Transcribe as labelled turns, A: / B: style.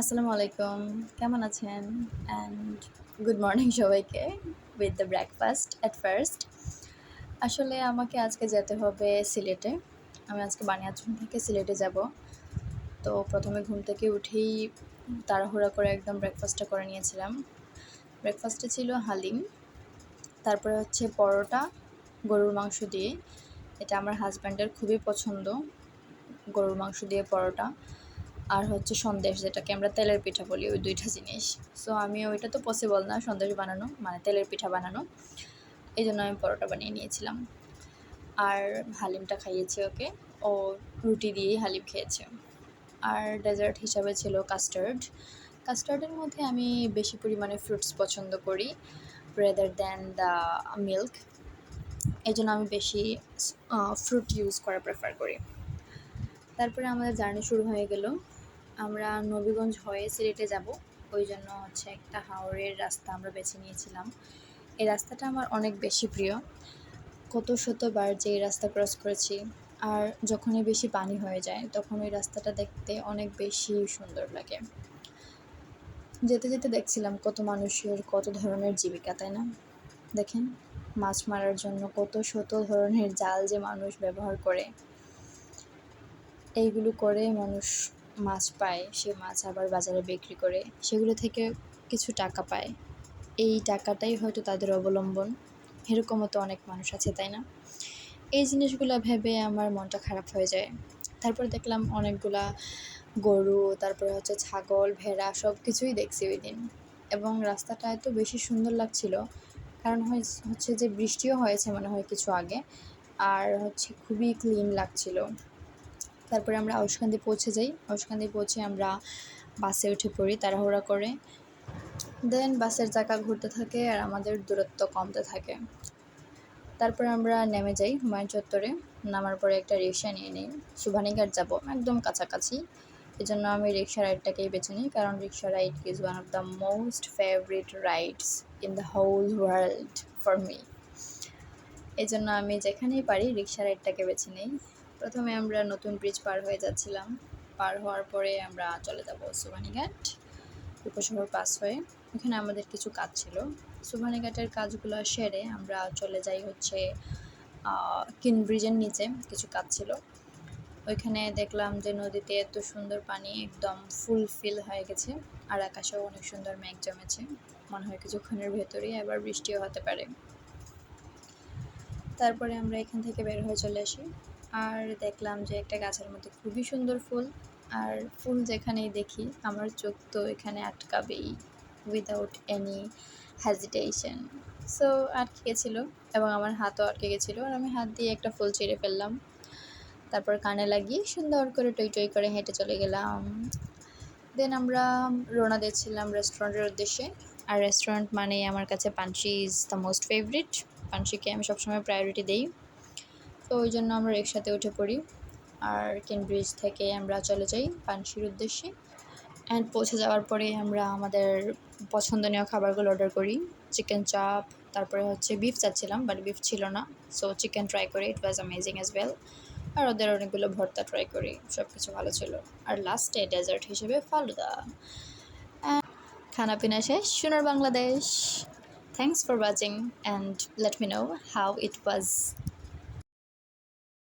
A: আসসালামু আলাইকুম। কেমন আছেন? অ্যান্ড গুড মর্নিং সবাইকে with the breakfast at first আসলে আমাকে আজকে যেতে হবে সিলেটে। আমি আজকে বানিয়াচুন থেকে সিলেটে যাব। তো প্রথমে ঘুম থেকে উঠেই তাড়াহুড়া করে একদম ব্রেকফাস্টটা করে নিয়েছিলাম। ব্রেকফাস্টে ছিল হালিম। তারপরে হচ্ছে পরোটা, গরুর মাংস দিয়ে। এটা আমার হাজব্যান্ডের খুবই পছন্দ। গরুর মাংস দিয়ে পরোটা। আর হচ্ছে সন্দেশ, যেটাকে আমরা তেলের পিঠা বলি, ওই দুইটা জিনিস। সো আমি ওইটা তো পসিবল না, সন্দেশ বানানো মানে তেলের পিঠা বানানো। এই জন্য আমি পরোটা বানিয়ে নিয়েছিলাম। আর হালিমটা খাইয়েছি ওকে। ও রুটি দিয়েই হালিম খেয়েছে। আর ডেজার্ট হিসাবে ছিল কাস্টার্ড কাস্টার্ডের মধ্যে আমি বেশি পরিমাণে ফ্রুটস পছন্দ করি রেদার দ্যান দ্য মিল্ক এই জন্য আমি বেশি ফ্রুট ইউজ করা প্রেফার করি। তারপরে আমাদের জার্নি শুরু হয়ে গেল। আমরা নবীগঞ্জ হয়ে সিলেটে যাব। ওই জন্য হচ্ছে একটা হাওড়ের রাস্তা আমরা বেছে নিয়েছিলাম। এই রাস্তাটা আমার অনেক বেশি প্রিয়। কত শতবার যে এই রাস্তা ক্রস করেছি, আর যখনই বেশি পানি হয়ে যায়, তখন ওই রাস্তাটা দেখতে অনেক বেশি সুন্দর লাগে। যেতে যেতে দেখছিলাম কত মানুষের, কত ধরনের জীবিকা, তাই না? দেখেন, মাছ মারার জন্য কত শত ধরনের জাল যে মানুষ ব্যবহার করে। এইগুলো করে মানুষ মাছ পায়, সে মাছ আবার বাজারে বিক্রি করে, সেগুলো থেকে কিছু টাকা পায়। এই টাকাটাই হয়তো তাদের অবলম্বন। এরকমও তো অনেক মানুষ আছে, তাই না? এই জিনিসগুলো ভেবে আমার মনটা খারাপ হয়ে যায়। তারপর দেখলাম অনেকগুলা গরু, তারপরে হচ্ছে ছাগল, ভেড়া সব কিছুই দেখছি ওই দিন। এবং রাস্তাটা এত বেশি সুন্দর লাগছিল, কারণ হচ্ছে যে বৃষ্টিও হয়েছে মনে হয় কিছু আগে, আর হচ্ছে খুবই ক্লিন লাগছিল। তারপরে আমরা আউশকান্দি পৌঁছে যাই। আউশকান্দি পৌঁছে আমরা বাসে উঠে পড়ি, তাড়াহুড়া করে। দেন বাসের চাকা ঘুরতে থাকে আর আমাদের দূরত্ব কমতে থাকে। তারপর আমরা নেমে যাই হুমায়ুন চত্বরে। নামার পরে একটা রিক্সা নিয়ে নিই। সুভানিঘাট যাব, একদম কাছাকাছি। এই জন্য আমি রিক্সা রাইডটাকেই বেছে নিই, কারণ rickshaw ride is one of the most favourite rides in the whole world for me এই জন্য আমি যেখানেই পারি রিক্সা রাইডটাকে বেছে নিই। প্রথমে আমরা নতুন ব্রিজ পার হয়ে যাচ্ছিলাম। পার হওয়ার পরে আমরা চলে যাব সুবানীঘাট উপশহর পাস হয়ে। ওখানে আমাদের কিছু কাজ ছিল। সুবানীঘাটের কাজগুলো সেরে আমরা চলে যাই হচ্ছে কিন ব্রিজের নিচে কিছু কাজ ছিল। ওইখানে দেখলাম যে নদীতে এত সুন্দর পানি একদম ফুল ফিল হয়ে গেছে আর আকাশেও অনেক সুন্দর মেঘ জমেছে। মনে হয় কিছুক্ষণের ভেতরেই আবার বৃষ্টিও হতে পারে। তারপরে আমরা এখান থেকে বের হয়ে চলে আসি। আর দেখলাম যে একটা গাছের মধ্যে খুবই সুন্দর ফুল। আর ফুল যেখানেই দেখি, আমার চোখ তো এখানে আটকাবেই উইদাউট এনি হ্যাজিটেশন সো আটকে গেছিল এবং আমার হাতও আটকে গেছিল আর আমি হাত দিয়ে একটা ফুল ছিঁড়ে ফেললাম। তারপর কানে লাগিয়ে সুন্দর করে টই টই করে হেঁটে চলে গেলাম। দেন আমরা রোনা দিচ্ছিলাম রেস্টুরেন্টের উদ্দেশ্যে। আর রেস্টুরেন্ট মানে আমার কাছে Panshi is the most favourite পানসিকে আমি সবসময় প্রায়োরিটি দিই। তো ওই জন্য আমরা রিক্সাতে উঠে পড়ি। আর কেন ব্রিজ থেকে আমরা চলে যাই পানসির উদ্দেশ্যে। অ্যান্ড পৌঁছে যাওয়ার পরে আমরা আমাদের পছন্দনীয় খাবারগুলো অর্ডার করি। চিকেন চাপ তারপরে হচ্ছে বিফ চাচ্ছিলাম বাট বিফ ছিল না। সো চিকেন ট্রাই করি it was amazing as well আর ওদের অনেকগুলো ভর্তা ট্রাই করি সব কিছু ভালো ছিল। আর লাস্টে ডেজার্ট হিসেবে ফালুদা। খানা পিনা শেষ, সোনার Bangladesh. Thanks for watching and let me know how it was